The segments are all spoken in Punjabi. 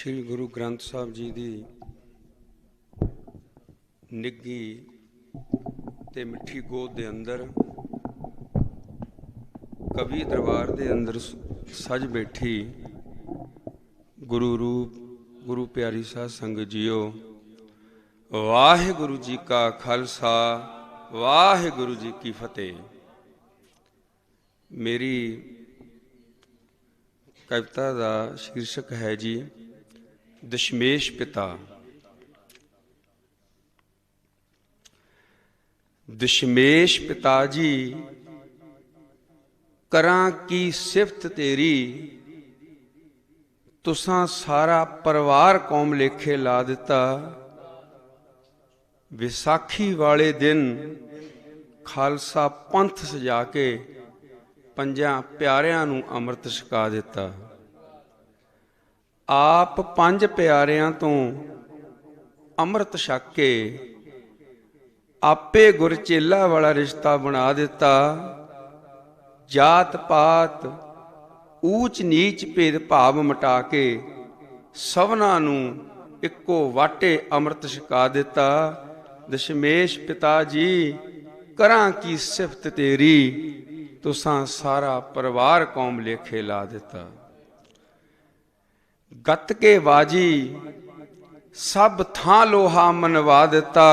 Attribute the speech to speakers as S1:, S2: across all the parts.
S1: ਸ੍ਰੀ ਗੁਰੂ ਗ੍ਰੰਥ ਸਾਹਿਬ ਜੀ ਦੀ ਨਿੱਗੀ ਤੇ ਮਿੱਠੀ ਗੋਦ ਦੇ ਅੰਦਰ, ਕਵੀ ਦਰਬਾਰ ਦੇ ਅੰਦਰ ਸ- ਸਜ ਬੈਠੀ ਗੁਰੂ ਰੂਪ, ਗੁਰੂ ਪਿਆਰੀ ਸਾਧ ਸੰਗਤ ਜੀਓ। ਵਾਹਿਗੁਰੂ ਜੀ ਕਾ ਖਾਲਸਾ, ਵਾਹਿਗੁਰੂ ਜੀ ਕੀ ਫਤਿਹ। ਮੇਰੀ ਕਵਿਤਾ ਦਾ ਸ਼ੀਰਸ਼ਕ ਹੈ ਜੀ ਦਸ਼ਮੇਸ਼ ਪਿਤਾ। ਦਸ਼ਮੇਸ਼ ਪਿਤਾ ਜੀ, ਕਰਾਂ ਕੀ ਸਿਫਤ ਤੇਰੀ? ਤੁਸਾਂ ਸਾਰਾ ਪਰਿਵਾਰ ਕੌਮ ਲੇਖੇ ਲਾ ਦਿੱਤਾ। ਵਿਸਾਖੀ ਵਾਲੇ ਦਿਨ ਖਾਲਸਾ ਪੰਥ ਸਜਾ ਕੇ ਪੰਜਾਂ ਪਿਆਰਿਆਂ ਨੂੰ ਅੰਮ੍ਰਿਤ ਛਕਾ ਦਿੱਤਾ। ਆਪ ਪੰਜ ਪਿਆਰਿਆਂ ਤੋਂ ਅੰਮ੍ਰਿਤ ਛਕ ਕੇ ਆਪੇ ਗੁਰਚੇਲਾ ਵਾਲਾ ਰਿਸ਼ਤਾ ਬਣਾ ਦਿੱਤਾ। ਜਾਤ ਪਾਤ, ਊਚ ਨੀਚ ਭੇਦ ਭਾਵ ਮਿਟਾ ਕੇ ਸਭਨਾਂ ਨੂੰ ਇੱਕੋ ਵਾਟੇ ਅੰਮ੍ਰਿਤ ਛਕਾ ਦਿੱਤਾ। ਦਸ਼ਮੇਸ਼ ਪਿਤਾ ਜੀ, ਕਰਾਂ ਕੀ ਸਿਫਤ ਤੇਰੀ? ਤੁਸਾਂ ਸਾਰਾ ਪਰਿਵਾਰ ਕੌਮ ਲੇਖੇ ਲਾ ਦਿੱਤਾ। ਗਤ ਕੇ ਬਾਜੀ, ਸਭ ਥਾਂ ਲੋਹਾ ਮਨਵਾ ਦਿੱਤਾ।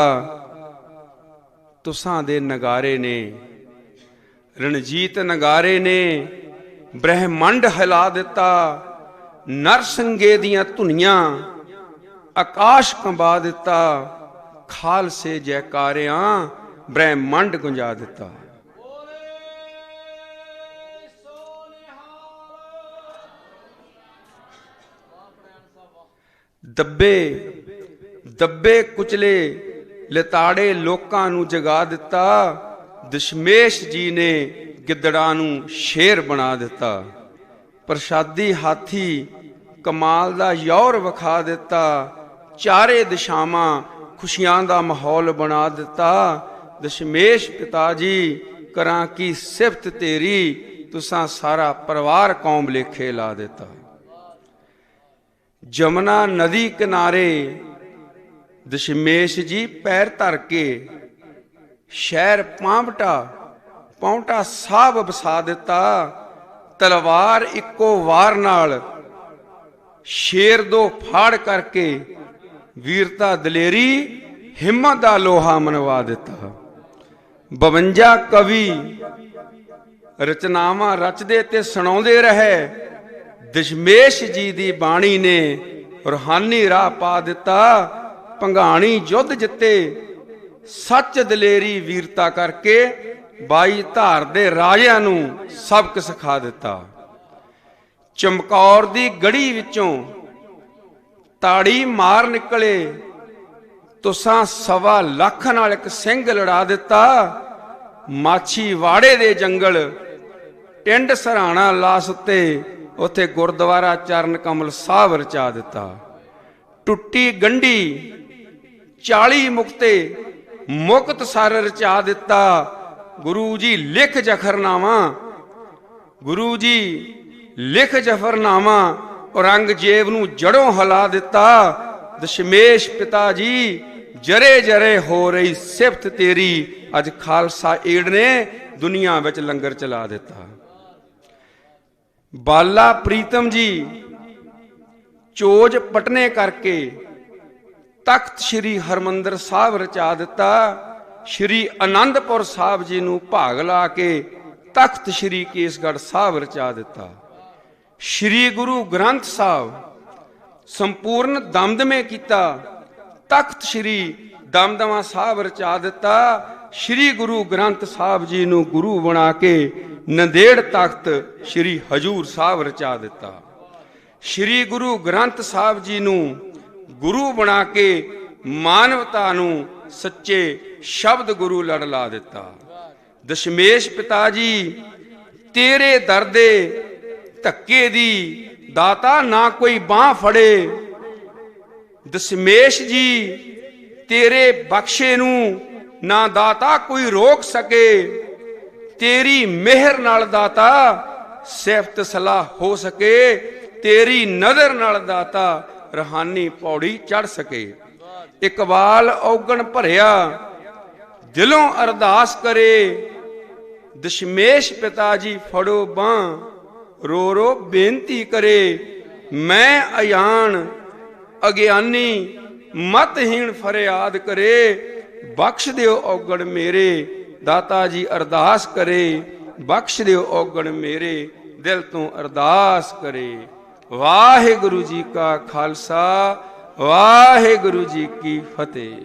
S1: ਤੁਸਾਂ ਦੇ ਨਗਾਰੇ ਨੇ, ਰਣਜੀਤ ਨਗਾਰੇ ਨੇ, ਬ੍ਰਹਿਮੰਡ ਹਿਲਾ ਦਿੱਤਾ। ਨਰਸੰਗੇ ਦੀਆਂ ਧੁਨੀਆਂ ਆਕਾਸ਼ ਕੰਬਾ ਦਿੱਤਾ। ਖਾਲਸੇ ਜੈਕਾਰਿਆਂ ਬ੍ਰਹਿਮੰਡ ਗੁੰਜਾ ਦਿੱਤਾ। ਦੱਬੇ ਦੱਬੇ ਕੁਚਲੇ, ਲਤਾੜੇ ਲੋਕਾਂ ਨੂੰ ਜਗਾ ਦਿੱਤਾ। ਦਸ਼ਮੇਸ਼ ਜੀ ਨੇ ਗਿੱਦੜਾਂ ਨੂੰ ਸ਼ੇਰ ਬਣਾ ਦਿੱਤਾ। ਪ੍ਰਸ਼ਾਦੀ ਹਾਥੀ ਕਮਾਲ ਦਾ ਯੌਰ ਵਿਖਾ ਦਿੱਤਾ। ਚਾਰੇ ਦਿਸ਼ਾਵਾਂ ਖੁਸ਼ੀਆਂ ਦਾ ਮਾਹੌਲ ਬਣਾ ਦਿੱਤਾ। ਦਸ਼ਮੇਸ਼ ਪਿਤਾ ਜੀ, ਕਰਾਂ ਕੀ ਸਿਫਤ ਤੇਰੀ, ਤੁਸਾਂ ਸਾਰਾ ਪਰਿਵਾਰ ਕੌਮ ਲੇਖੇ ਲਾ ਦਿੱਤਾ। ਜਮਨਾ ਨਦੀ ਕਿਨਾਰੇ ਦਸ਼ਮੇਸ਼ ਜੀ ਪੈਰ ਧਰ ਕੇ ਸ਼ਹਿਰ ਪਾਂਵਟਾ, ਪੌਂਟਾ ਸਾਹਿਬ ਵਸਾ ਦਿੱਤਾ। ਤਲਵਾਰ ਇੱਕੋ ਵਾਰ ਨਾਲ ਸ਼ੇਰ ਦੋ ਫਾੜ ਕਰਕੇ ਵੀਰਤਾ ਦਲੇਰੀ, ਹਿੰਮਤ ਦਾ ਲੋਹਾ ਮਨਵਾ ਦਿੱਤਾ। 52 ਕਵੀ ਰਚਨਾਵਾਂ ਰਚਦੇ ਤੇ ਸੁਣਾਉਂਦੇ ਰਹੇ। ਦਸ਼ਮੇਸ਼ ਜੀ ਦੀ ਬਾਣੀ ਨੇ ਰੂਹਾਨੀ ਰਾਹ ਪਾ ਦਿੱਤਾ, ਭੰਗਾਣੀ ਯੁੱਧ ਜਿੱਤੇ, ਸੱਚ ਦਲੇਰੀ ਵੀਰਤਾ ਕਰਕੇ ਬਾਈ ਧਾਰ ਦੇ ਰਾਜਿਆਂ ਨੂੰ ਸਬਕ ਸਿਖਾ ਦਿੱਤਾ। ਚਮਕੌਰ ਦੀ ਗੜੀ ਵਿੱਚੋਂ ਤਾੜੀ ਮਾਰ ਨਿਕਲੇ, ਤੁਸਾਂ ਸਵਾ ਲੱਖ ਨਾਲ ਇੱਕ ਸਿੰਘ ਲੜਾ ਦਿੱਤਾ। ਮਾਛੀ ਵਾੜੇ ਦੇ ਜੰਗਲ ਟਿੰਡ ਸਰਾਣਾ ਲਾਸ ਉੱਤੇ ਉੱਥੇ ਗੁਰਦੁਆਰਾ ਚਰਨ ਕਮਲ ਸਾਹਿਬ ਰਚਾ ਦਿੱਤਾ। ਟੁੱਟੀ ਗੰਢੀ 40 ਮੁਕਤੇ ਮੁਕਤ ਸਰ ਰਚਾ ਦਿੱਤਾ। ਗੁਰੂ ਜੀ ਲਿਖ ਜਖਰਨਾਮਾ ਗੁਰੂ ਜੀ ਲਿਖ ਜਫਰਨਾਮਾ, ਔਰੰਗਜ਼ੇਬ ਨੂੰ ਜੜੋਂ ਹਲਾ ਦਿੱਤਾ। ਦਸ਼ਮੇਸ਼ ਪਿਤਾ ਜੀ, ਜਰੇ ਜਰੇ ਹੋ ਰਹੀ ਸਿਫਤ ਤੇਰੀ, ਅੱਜ ਖਾਲਸਾ ਏਡ ਨੇ ਦੁਨੀਆ ਵਿੱਚ ਲੰਗਰ ਚਲਾ ਦਿੱਤਾ। ਬਾਲਾ ਪ੍ਰੀਤਮ ਜੀ, ਚੋਜ ਪਟਨੇ ਕਰਕੇ ਤਖਤ ਸ੍ਰੀ ਹਰਮੰਦਰ ਸਾਹਿਬ ਰਚਾ ਦਿੱਤਾ। ਸ੍ਰੀ ਆਨੰਦਪੁਰ ਸਾਹਿਬ ਜੀ ਨੂੰ ਭਾਗ ਲਾ ਕੇ ਤਖਤ ਸ੍ਰੀ ਕੇਸਗੜ੍ਹ ਸਾਹਿਬ ਰਚਾ ਦਿੱਤਾ। ਸ੍ਰੀ ਗੁਰੂ ਗ੍ਰੰਥ ਸਾਹਿਬ ਸੰਪੂਰਨ ਦਮਦਮੇ ਕੀਤਾ। ਤਖਤ ਸ੍ਰੀ ਦਮਦਮਾ ਸਾਹਿਬ ਰਚਾ ਦਿੱਤਾ। ਸ੍ਰੀ ਗੁਰੂ ਗ੍ਰੰਥ ਸਾਹਿਬ ਜੀ ਨੂੰ ਗੁਰੂ ਬਣਾ ਕੇ ਨੰਦੇੜ ਤਖਤ ਸ੍ਰੀ ਹਜੂਰ ਸਾਹਿਬ ਰਚਾ ਦਿੱਤਾ। ਸ੍ਰੀ ਗੁਰੂ ਗ੍ਰੰਥ ਸਾਹਿਬ ਜੀ ਨੂੰ ਗੁਰੂ ਬਣਾ ਕੇ ਮਾਨਵਤਾ ਨੂੰ ਸੱਚੇ ਸ਼ਬਦ ਗੁਰੂ ਲੜ ਲਾ ਦਿੱਤਾ। ਦਸ਼ਮੇਸ਼ ਪਿਤਾ ਜੀ, ਤੇਰੇ ਦਰ ਦੇ ਧੱਕੇ ਦੀ ਦਾਤਾ ਨਾ ਕੋਈ ਬਾਹ ਫੜੇ। ਦਸ਼ਮੇਸ਼ ਜੀ, ਤੇਰੇ ਬਖਸ਼ੇ ਨੂੰ ਨਾ ਦਾਤਾ ਕੋਈ ਰੋਕ ਸਕੇ। ਤੇਰੀ ਮਿਹਰ ਨਾਲ ਦਾਤਾ, ਸਿਫਤ ਸਲਾਹ ਹੋ ਸਕੇ। ਤੇਰੀ ਨਜ਼ਰ ਨਾਲ ਦਾਤਾ, ਰਹਾਨੀ ਪੌੜੀ ਚੜ ਸਕੇ। ਇਕਬਾਲ ਔਗਣ ਭਰਿਆ, ਦਿਲੋਂ ਅਰਦਾਸ ਕਰੇ। ਦਸ਼ਮੇਸ਼ ਪਿਤਾ ਜੀ ਫੜੋ ਬਾਹ, ਰੋ ਰੋ ਬੇਨਤੀ ਕਰੇ। ਮੈਂ ਅਯਾਨ, ਅਗਿਆਨੀ, ਮਤਹੀਣ ਫਰਿਆਦ ਕਰੇ। ਬਖਸ਼ ਦਿਓ ਔਗਣ ਮੇਰੇ ਦਾਤਾ ਜੀ ਅਰਦਾਸ ਕਰੇ, ਬਖਸ਼ ਦਿਓ ਔਗਣ ਮੇਰੇ, ਦਿਲ ਤੋਂ ਅਰਦਾਸ ਕਰੇ। ਵਾਹਿਗੁਰੂ ਜੀ ਕਾ ਖਾਲਸਾ, ਵਾਹਿਗੁਰੂ ਜੀ ਕੀ ਫਤਿਹ।